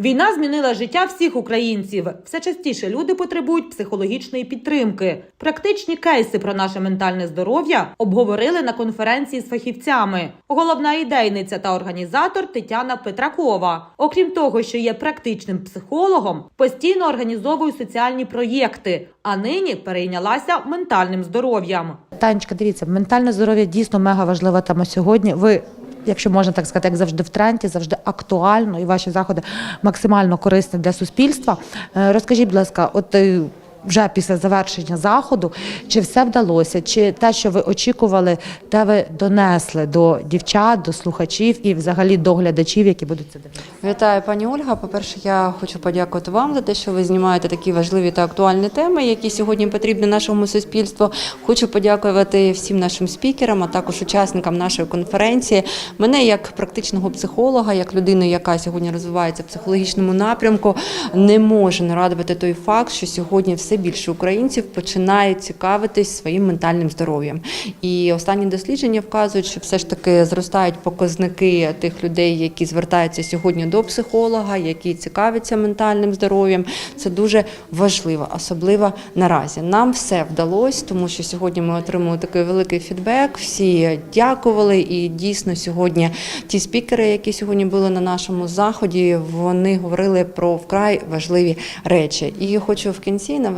Війна змінила життя всіх українців. Все частіше люди потребують психологічної підтримки. Практичні кейси про наше ментальне здоров'я обговорили на конференції з фахівцями. Головна ідейниця та організатор Тетяна Петракова. Окрім того, що є практичним психологом, постійно організовує соціальні проєкти, а нині перейнялася ментальним здоров'ям. Танечка, дивіться, ментальне здоров'я дійсно мега важлива тема сьогодні. Ви, якщо можна так сказати, як завжди в тренді, завжди актуально, і ваші заходи максимально корисні для суспільства. Е, Розкажіть, будь ласка, от е, вже після завершення заходу, чи все вдалося, чи те, що ви очікували, те ви донесли до дівчат, до слухачів і взагалі до глядачів, які будуть це дивитися? Вітаю, пані Ольга. По-перше, я хочу подякувати вам за те, що ви знімаєте такі важливі та актуальні теми, які сьогодні потрібні нашому суспільству. Хочу подякувати всім нашим спікерам, а також учасникам нашої конференції. Мене як практичного психолога, як людини, яка сьогодні розвивається в психологічному напрямку, не може не радувати той факт, що сьогодні все більше українців починають цікавитись своїм ментальним здоров'ям. І останні дослідження вказують, що все ж таки зростають показники тих людей, які звертаються сьогодні до психолога, які цікавляться ментальним здоров'ям. Це дуже важливо, особливо наразі. Нам все вдалося, тому що сьогодні ми отримали такий великий фідбек. Всі дякували, і дійсно сьогодні ті спікери, які сьогодні були на нашому заході, вони говорили про вкрай важливі речі. І хочу в кінці навести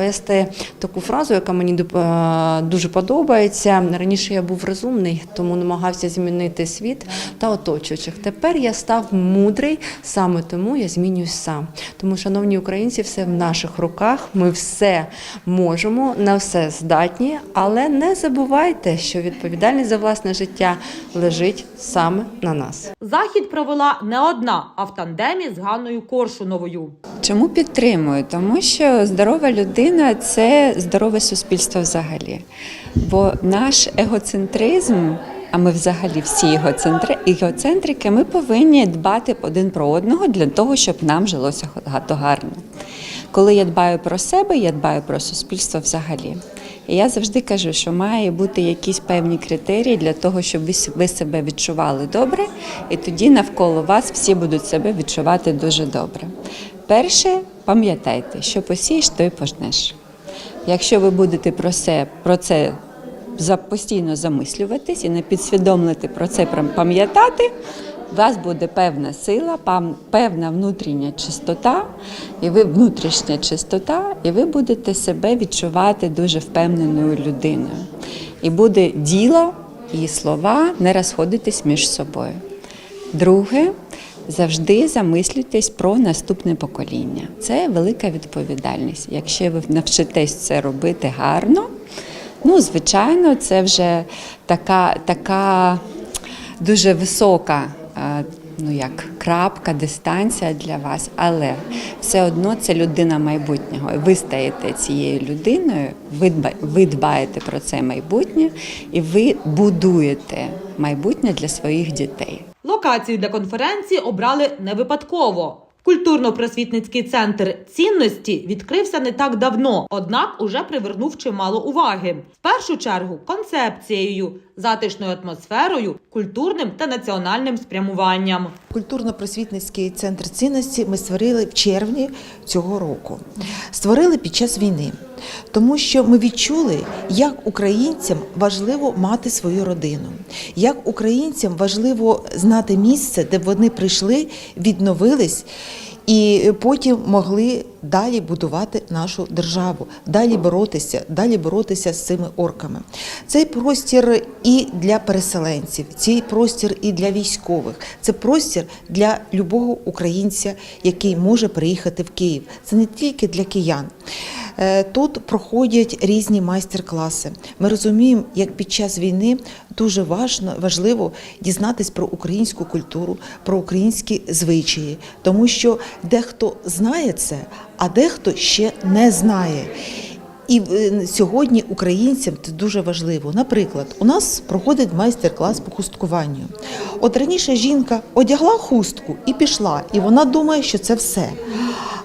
таку фразу, яка мені е, дуже подобається. Раніше я був розумний, тому намагався змінити світ та оточуючих. Тепер я став мудрий, саме тому я змінююсь сам. Тому, шановні українці, все в наших руках. Ми все можемо, на все здатні, але не забувайте, що відповідальність за власне життя лежить саме на нас. Захід провела не одна, а в тандемі з Ганною Коршуновою. Чому підтримую? Тому що здорова людина це здорове суспільство взагалі. Бо наш егоцентризм, а ми взагалі всі егоцентри, егоцентрики, ми повинні дбати один про одного для того, щоб нам жилося га- гарно. Коли я дбаю про себе, я дбаю про суспільство взагалі. І я завжди кажу, що має бути якісь певні критерії для того, щоб ви себе відчували добре, і тоді навколо вас всі будуть себе відчувати дуже добре. Перше, пам'ятайте, що посієш, то й пожнеш. Якщо ви будете про це, про це постійно замислюватись і не підсвідомлити про це пам'ятати, у вас буде певна сила, певна внутрішня чистота, і ви внутрішня чистота, і ви будете себе відчувати дуже впевненою людиною. І буде діло і слова не розходитись між собою. Друге, завжди замислюйтесь про наступне покоління. Це велика відповідальність. Якщо ви навчитесь це робити гарно, ну, звичайно, це вже така, така дуже висока. Ну, як крапка, дистанція для вас, але все одно це людина майбутнього. Ви стаєте цією людиною, ви дбаєте про це майбутнє, і ви будуєте майбутнє для своїх дітей. Локацію для конференції обрали не випадково. Культурно-просвітницький центр цінності відкрився не так давно, однак уже привернув чимало уваги. В першу чергу концепцією, затишною атмосферою, культурним та національним спрямуванням. Культурно-просвітницький центр цінності ми створили в червні цього року. Створили під час війни, тому що ми відчули, як українцям важливо мати свою родину, як українцям важливо знати місце, де вони прийшли, відновились. І потім могли далі будувати нашу державу, далі боротися, далі боротися з цими орками. Цей простір і для переселенців, цей простір і для військових. Це простір для любого українця, який може приїхати в Київ. Це не тільки для киян. Е, Тут проходять різні майстер-класи. Ми розуміємо, як під час війни дуже важливо дізнатись про українську культуру, про українські звичаї, тому що дехто знає це, а дехто ще не знає. І е, сьогодні українцям це дуже важливо. Наприклад, у нас проходить майстер-клас по хусткуванню. От раніше жінка одягла хустку і пішла, і вона думає, що це все.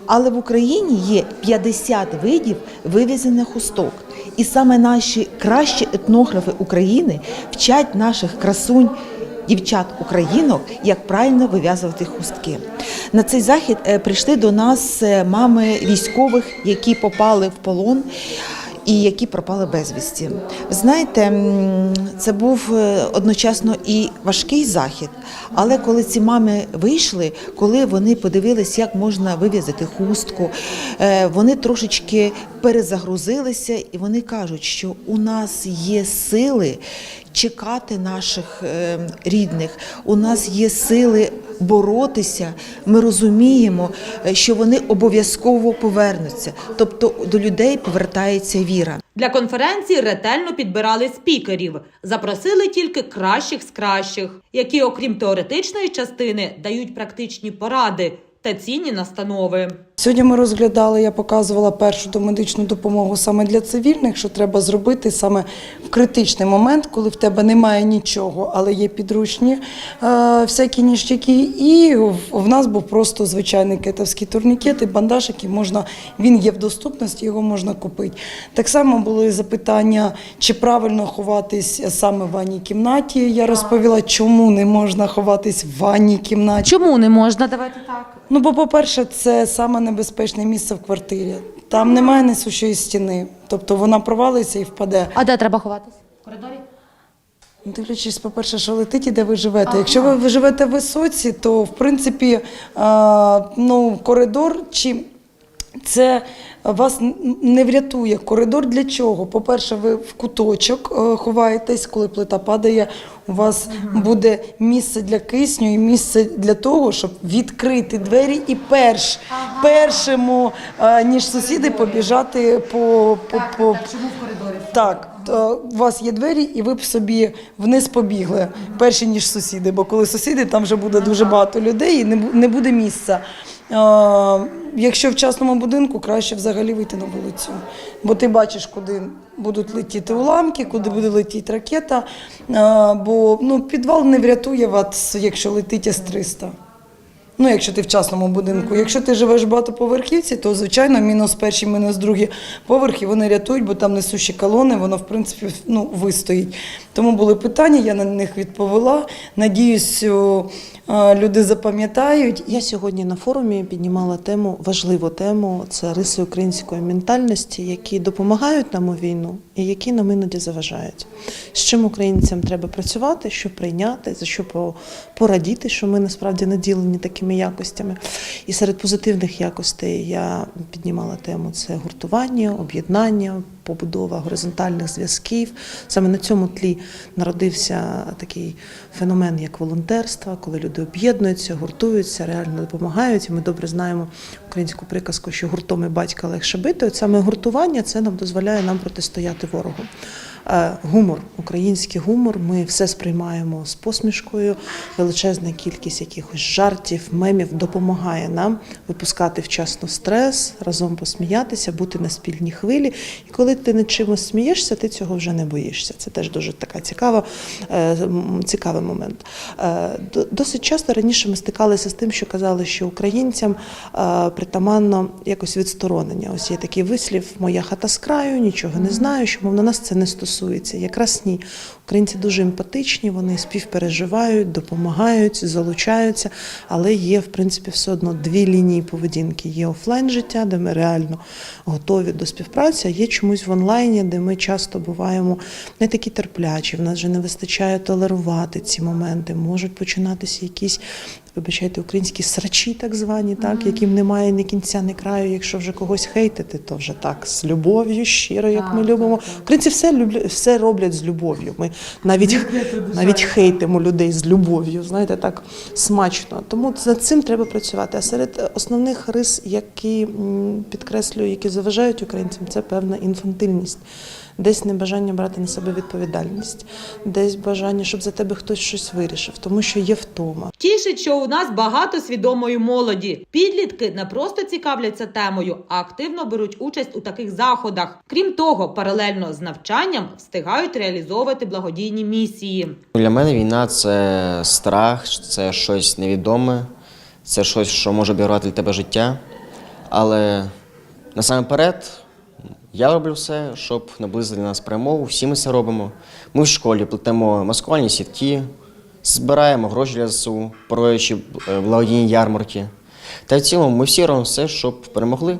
Але в Україні є 50 видів вивезених хусток. І саме наші кращі етнографи України вчать наших красунь, дівчат українок, як правильно вив'язувати хустки. На цей захід е, прийшли до нас е, мами військових, які попали в полон. І які пропали безвісті. Знаєте, це був е, одночасно і важкий захід. Але коли ці мами вийшли, коли вони подивились, як можна вив'язати хустку, е, вони трошечки перезагрузилися, і вони кажуть, що у нас є сили чекати наших е, рідних, у нас є сили боротися. Ми розуміємо, е, що вони обов'язково повернуться. Тобто до людей повертається віра. Для конференції ретельно підбирали спікерів, запросили тільки кращих з кращих, які, окрім теоретичної частини, дають практичні поради та цінні настанови. Сьогодні ми розглядали, я показувала першу домедичну допомогу саме для цивільних, що треба зробити саме в критичний момент, коли в тебе немає нічого, але є підручні е, всякі ніштяки. І в, в нас був просто звичайний кетовський турнікет і бандаж, який можна, він є в доступності, його можна купити. Так само були запитання, чи правильно ховатись саме в ванній кімнаті. Я розповіла, чому не можна ховатись в ванній кімнаті. Чому не можна? Давайте так. Ну, бо, по-перше, це саме небезпечне місце в квартирі. Там немає несущої стіни, тобто вона провалиться і впаде. А де треба ховатися? В коридорі? Ну, Дивлячись, по-перше, що летить і де ви живете. Якщо ви живете в висоці, то в принципі ну, коридор чи це вас не врятує. Коридор для чого? По-перше, ви в куточок е, ховаєтесь, коли плита падає. У вас буде місце для кисню і місце для того, щоб відкрити двері і перш, першому, е, ніж сусіди, побіжати по, по, по, Чому в коридорі? так, то у вас є двері, і ви б собі вниз побігли перші, ніж сусіди. Бо коли сусіди, там вже буде дуже багато людей і не буде місця. Якщо в частному будинку, краще взагалі вийти на вулицю. Бо ти бачиш, куди будуть летіти уламки, куди буде летіти ракета. Бо ну, підвал не врятує вас, якщо летить С-300. Ну, якщо ти в частному будинку. Якщо ти живеш в багатоповерхівці, то звичайно мінус перші, мінус другі поверхи вони рятують, бо там несущі колони, воно в принципі ну, вистоїть. Тому були питання, я на них відповіла. Надіюсь, люди запам'ятають. Я сьогодні на форумі піднімала тему, важливу тему це риси української ментальності, які допомагають нам у війну і які нам іноді заважають. З чим українцям треба працювати, що прийняти, за що порадіти, що ми насправді наділені такими якостями. І серед позитивних якостей я піднімала тему це гуртування, об'єднання, побудова горизонтальних зв'язків. Саме на цьому тлі народився такий феномен, як волонтерство, коли люди об'єднуються, гуртуються, реально допомагають. І ми добре знаємо українську приказку, що гуртом і батька легше бити. От саме гуртування це нам дозволяє нам протистояти ворогу. Е, Гумор, український гумор. Ми все сприймаємо з посмішкою. Величезна кількість якихось жартів, мемів допомагає нам випускати вчасно стрес, разом посміятися, бути на спільній хвилі. І коли ти над чимось смієшся, ти цього вже не боїшся. Це теж дуже така цікава, е, цікавий момент. Е, Досить часто раніше ми стикалися з тим, що казали, що українцям притаманно якось відсторонення. Ось є такий вислів Моя хата з краю, нічого не знаю, що мов на нас це не стосується. Якраз ні. Українці дуже емпатичні, вони співпереживають, допомагають, залучаються, але є, в принципі, все одно дві лінії поведінки. Є офлайн життя, де ми реально готові до співпраці, а є чомусь в онлайні, де ми часто буваємо не такі терплячі. В нас вже не вистачає толерувати ці моменти. Можуть починатися якісь. Вибачайте, українські срачі, так звані, так, яким немає ні кінця, ні краю. Якщо вже когось хейтити, то вже так з любов'ю, щиро, як ми любимо. Українці все люблять, все роблять з любов'ю. Ми навіть навіть хейтимо людей з любов'ю. Знаєте, так смачно. Тому над цим треба працювати. А серед основних рис, які підкреслюю, які заважають українцям, це певна інфантильність. Десь небажання брати на себе відповідальність, десь бажання, щоб за тебе хтось щось вирішив, тому що є втома. Тішить, що у нас багато свідомої молоді. Підлітки не просто цікавляться темою, а активно беруть участь у таких заходах. Крім того, паралельно з навчанням встигають реалізовувати благодійні місії. Для мене війна це страх, це щось невідоме, це щось, що може обірвати для тебе життя. Але насамперед я роблю все, щоб наблизити нас перемогу. Всі ми це робимо. Ми в школі плетемо маскувальні сітки, збираємо гроші для ЗСУ, проводячи е, благодійні ярмарки. Та в цілому ми всі робимо все, щоб перемогли.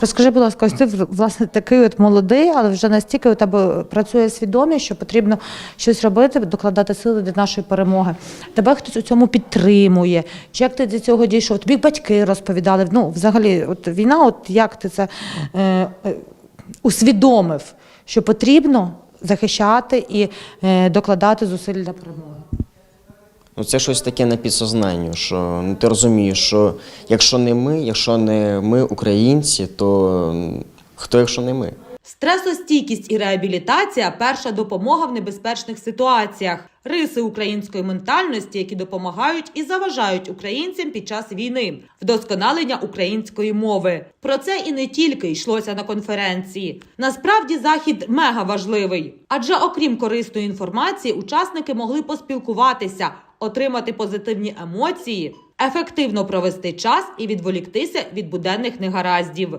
Розкажи, будь ласка, ось ти власне такий от молодий, але вже настільки у тебе працює свідомість, що потрібно щось робити, докладати сили для нашої перемоги. Тебе хтось у цьому підтримує. Чи як ти до цього дійшов? Тобі батьки розповідали. Ну, взагалі, от війна, от як ти це е, е, усвідомив, що потрібно захищати і е, докладати зусиль для перемоги? Ну, це щось таке на підсознанню, що ну, ти розумієш, що якщо не ми, якщо не ми, українці, то хто, якщо не ми? Стресостійкість і реабілітація перша допомога в небезпечних ситуаціях, риси української ментальності, які допомагають і заважають українцям під час війни, вдосконалення української мови. Про це і не тільки йшлося на конференції. Насправді захід мега важливий, адже окрім корисної інформації, учасники могли поспілкуватися, отримати позитивні емоції, ефективно провести час і відволіктися від буденних негараздів.